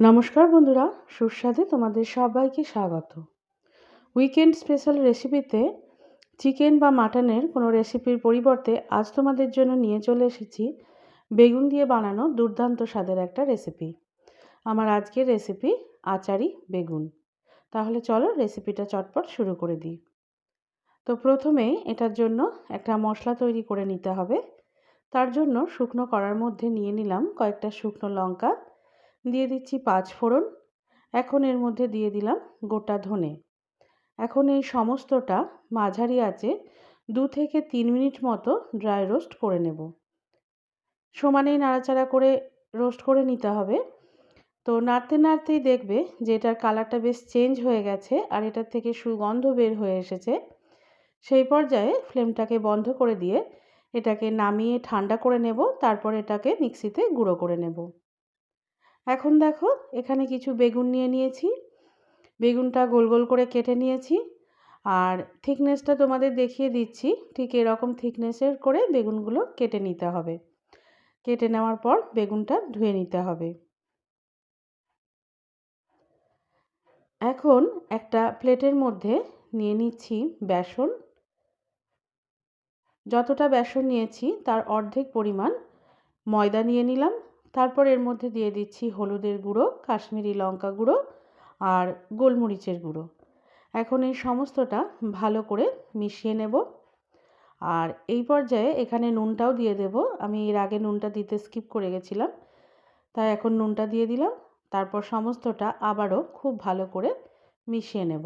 নমস্কার বন্ধুরা, সুস্বাদে তোমাদের সবাইকে স্বাগত। উইকেন্ড স্পেশাল রেসিপিতে চিকেন বা মাটনের কোনো রেসিপির পরিবর্তে আজ তোমাদের জন্য নিয়ে চলে এসেছি বেগুন দিয়ে বানানো দুর্দান্ত স্বাদের একটা রেসিপি। আমার আজকের রেসিপি আচারি বেগুন। তাহলে চলো রেসিপিটা চটপট শুরু করে দিই। তো প্রথমে এটার জন্য একটা মশলা তৈরি করে নিতে হবে। তার জন্য শুকনো করার মধ্যে নিয়ে নিলাম কয়েকটা শুকনো লঙ্কা দিয়ে দিচ্ছি পাঁচ ফোড়ন। এখন এর মধ্যে দিয়ে দিলাম গোটা ধনে। এখন এই সমস্তটা মাঝারি আছে দু থেকে তিন মিনিট মতো ড্রাই রোস্ট করে নেব। সমানেই নাড়াচাড়া করে রোস্ট করে নিতে হবে। তো নাড়তে নাড়তেই দেখবে যে এটার কালারটা বেশ চেঞ্জ হয়ে গেছে আর এটার থেকে সুগন্ধ বের হয়ে এসেছে। সেই পর্যায়ে ফ্লেমটাকে বন্ধ করে দিয়ে এটাকে নামিয়ে ঠান্ডা করে নেব, তারপর এটাকে মিক্সিতে গুঁড়ো করে নেব। এখন দেখো, এখানে কিছু বেগুন নিয়ে নিয়েছি। বেগুনটা গোল গোল করে কেটে নিয়েছি। আর থিকনেসটা তোমাদের দেখিয়ে দিচ্ছি, ঠিক এরকম থিকনেসের করে বেগুনগুলো কেটে নিতে হবে। কেটে নেওয়ার পর বেগুনটা ধুয়ে নিতে হবে। এখন একটা প্লেটের মধ্যে নিয়ে নিচ্ছি বেসন। যতটা বেসন নিয়েছি, তার অর্ধেক পরিমাণ ময়দা নিয়ে নিলাম। তারপর এর মধ্যে দিয়ে দিচ্ছি হলুদের গুঁড়ো, কাশ্মীরি লঙ্কা গুঁড়ো আর গোলমরিচের গুঁড়ো। এখন এই সমস্তটা ভালো করে মিশিয়ে নেব। আর এই পর্যায়ে এখানে নুনটাও দিয়ে দেব। আমি এর আগে নুনটা দিতে স্কিপ করে গেছিলাম, তাই এখন নুনটা দিয়ে দিলাম। তারপর সমস্তটা আবারও খুব ভালো করে মিশিয়ে নেব।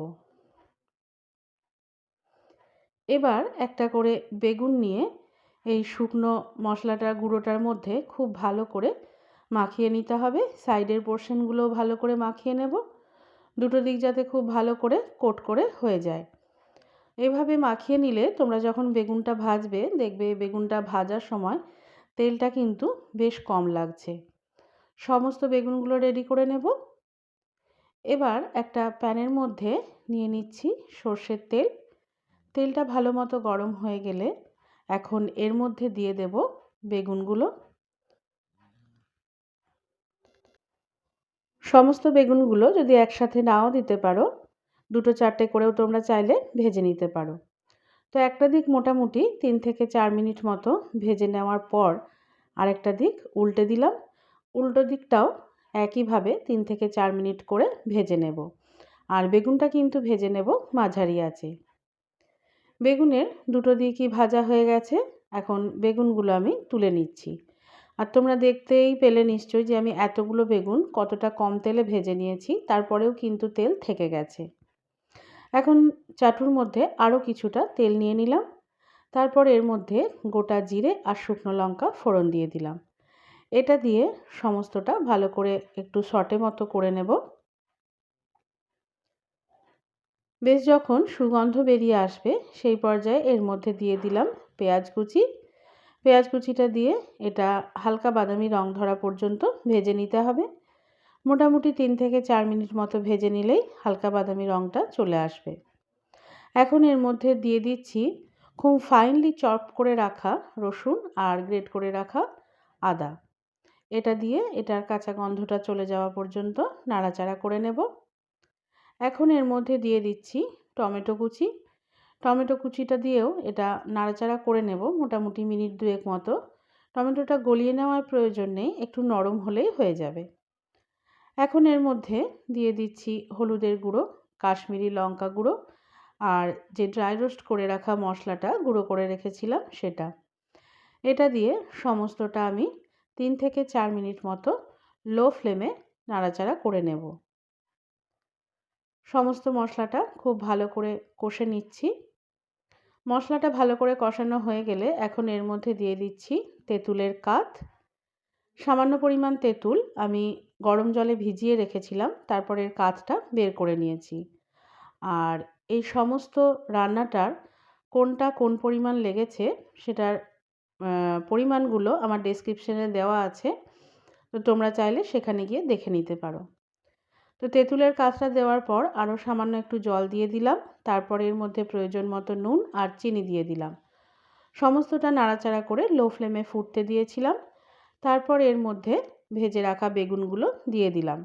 এবার একটা করে বেগুন নিয়ে এই শুকনো মশলাটার গুঁড়োটার মধ্যে খুব ভালো করে মাখিয়ে নিতে হবে। সাইডের পোর্শনগুলোও ভালো করে মাখিয়ে নেব। দুটো দিক যাতে খুব ভালো করে কোট করে হয়ে যায়। এভাবে মাখিয়ে নিলে তোমরা যখন বেগুনটা ভাজবে, দেখবে বেগুনটা ভাজার সময় তেলটা কিন্তু বেশ কম লাগছে। সমস্ত বেগুনগুলো রেডি করে নেব। এবার একটা প্যানের মধ্যে নিয়ে নিচ্ছি সর্ষের তেল। তেলটা ভালো মতো গরম হয়ে গেলে এখন এর মধ্যে দিয়ে দেব বেগুনগুলো। সমস্ত বেগুনগুলো যদি একসাথে নাও দিতে পারো, দুটো চারটে করেও তোমরা চাইলে ভেজে নিতে পারো। তো একটা দিক মোটামুটি তিন থেকে চার মিনিট মতো ভেজে নেওয়ার পর আরেকটা দিক উল্টে দিলাম। উল্টো দিকটাও একইভাবে তিন থেকে চার মিনিট করে ভেজে নেব। আর বেগুনটা কিন্তু ভেজে নেব মাঝারি আছে। বেগুনের দুটো দিকই ভাজা হয়ে গেছে। এখন বেগুনগুলো আমি তুলে নিচ্ছি। আর তোমরা দেখতেই পেলে নিশ্চয়ই যে আমি এতগুলো বেগুন কতটা কম তেলে ভেজে নিয়েছি, তারপরেও কিন্তু তেল থেকে গেছে। এখন চাটুর মধ্যে আরও কিছুটা তেল নিয়ে নিলাম, তারপর এর মধ্যে গোটা জিরে আর শুকনো লঙ্কা ফোড়ন দিয়ে দিলাম। এটা দিয়ে সমস্তটা ভালো করে একটু শটে মতো করে নেব। বেশ যখন সুগন্ধ বেরিয়ে আসবে, সেই পর্যায়ে এর মধ্যে দিয়ে দিলাম পেঁয়াজ কুচি পেঁয়াজ কুচিটা দিয়ে এটা হালকা বাদামি রং ধরা পর্যন্ত ভেজে নিতে হবে। মোটামুটি তিন থেকে চার মিনিট মতো ভেজে নিলেই হালকা বাদামি রংটা চলে আসবে। এখন এর মধ্যে দিয়ে দিচ্ছি খুব ফাইনলি চপ করে রাখা রসুন আর গ্রেট করে রাখা আদা। এটা দিয়ে এটার কাঁচা গন্ধটা চলে যাওয়া পর্যন্ত নাড়াচাড়া করে নেব। এখন এর মধ্যে দিয়ে দিচ্ছি টমেটো কুচি। টমেটো কুচিটা দিয়েও এটা নাড়াচাড়া করে নেব মোটামুটি মিনিট দুয়েক মতো। টমেটোটা গলিয়ে নেওয়ার প্রয়োজন নেই, একটু নরম হলেই হয়ে যাবে। এখন এর মধ্যে দিয়ে দিচ্ছি হলুদের গুঁড়ো, কাশ্মীরি লঙ্কা গুঁড়ো আর যে ড্রাই রোস্ট করে রাখা মশলাটা গুঁড়ো করে রেখেছিলাম সেটা। এটা দিয়ে সমস্তটা আমি তিন থেকে চার মিনিট মতো লো ফ্লেমে নাড়াচাড়া করে নেব। সমস্ত মশলাটা খুব ভালো করে কষে নিচ্ছি। মশলাটা ভালো করে কষানো হয়ে গেলে এখন এর মধ্যে দিয়ে দিচ্ছি তেঁতুলের কাত। সামান্য পরিমাণ তেঁতুল আমি গরম জলে ভিজিয়ে রেখেছিলাম তারপরের কাতটা বের করে নিয়েছি। আর এই সমস্ত রান্নাটার কোনটা কোন পরিমাণ লেগেছে সেটার পরিমাণগুলো আমার ডেসক্রিপশানে দেওয়া আছে। তো তোমরা চাইলে সেখানে গিয়ে দেখে নিতে পারো। তো তেঁতুলের কাজটা দেওয়ার পর আরও সামান্য একটু জল দিয়ে দিলাম। তারপর এর মধ্যে প্রয়োজন মতো নুন আর চিনি দিয়ে দিলাম। সমস্তটা নাড়াচাড়া করে লো ফ্লেমে ফুটতে দিয়েছিলাম। তারপর এর মধ্যে ভেজে রাখা বেগুনগুলো দিয়ে দিলাম।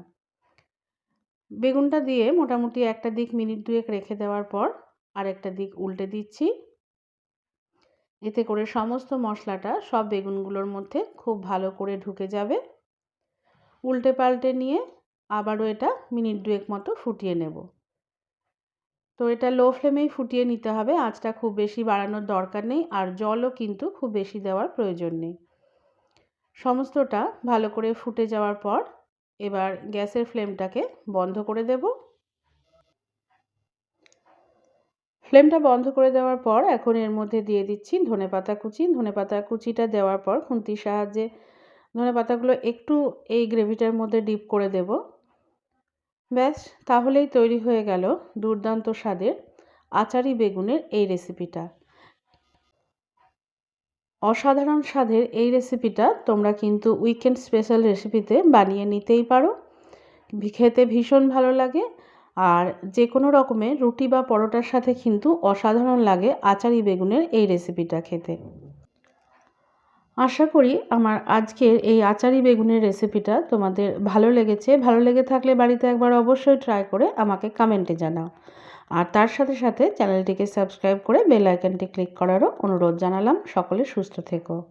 বেগুনটা দিয়ে মোটামুটি একটা দিক মিনিট দুয়েক রেখে দেওয়ার পর আরেকটা দিক উল্টে দিচ্ছি। এতে করে সমস্ত মশলাটা সব বেগুনগুলোর মধ্যে খুব ভালো করে ঢুকে যাবে। উল্টে পাল্টে নিয়ে আবারও এটা মিনিট দুয়েক মতো ফুটিয়ে নেব। তো এটা লো ফ্লেমেই ফুটিয়ে নিতে হবে। আঁচটা খুব বেশি বাড়ানোর দরকার নেই আর জলও কিন্তু খুব বেশি দেওয়ার প্রয়োজন নেই। সমস্তটা ভালো করে ফুটে যাওয়ার পর এবার গ্যাসের ফ্লেমটাকে বন্ধ করে দেব। ফ্লেমটা বন্ধ করে দেওয়ার পর এখন এর মধ্যে দিয়ে দিচ্ছি ধনে পাতা কুচি। ধনে পাতা কুচিটা দেওয়ার পর খুন্তির সাহায্যে ধনে পাতাগুলো একটু এই গ্রেভিটার মধ্যে ডিপ করে দেব। ব্যাস তাহলেই তৈরি হয়ে গেল দুর্দান্ত স্বাদের আচারি বেগুনের এই রেসিপিটা অসাধারণ স্বাদের এই রেসিপিটা তোমরা কিন্তু উইকেন্ড স্পেশাল রেসিপিতে বানিয়ে নিতেই পারো। খেতে ভীষণ ভালো লাগে আর যে কোনো রকমের রুটি বা পরোটার সাথে কিন্তু অসাধারণ লাগে আচারি বেগুনের এই রেসিপিটা খেতে। আশা করি আমার আজকের এই আচারি বেগুনের রেসিপিটা তোমাদের ভালো লেগেছে। ভালো লেগে থাকলে বাড়িতে একবার অবশ্যই ট্রাই করে আমাকে কমেন্টে জানাও। আর তার সাথে সাথে চ্যানেলটিকে সাবস্ক্রাইব করে বেল আইকনটি ক্লিক করারও অনুরোধ জানালাম। সকলে সুস্থ থেকো।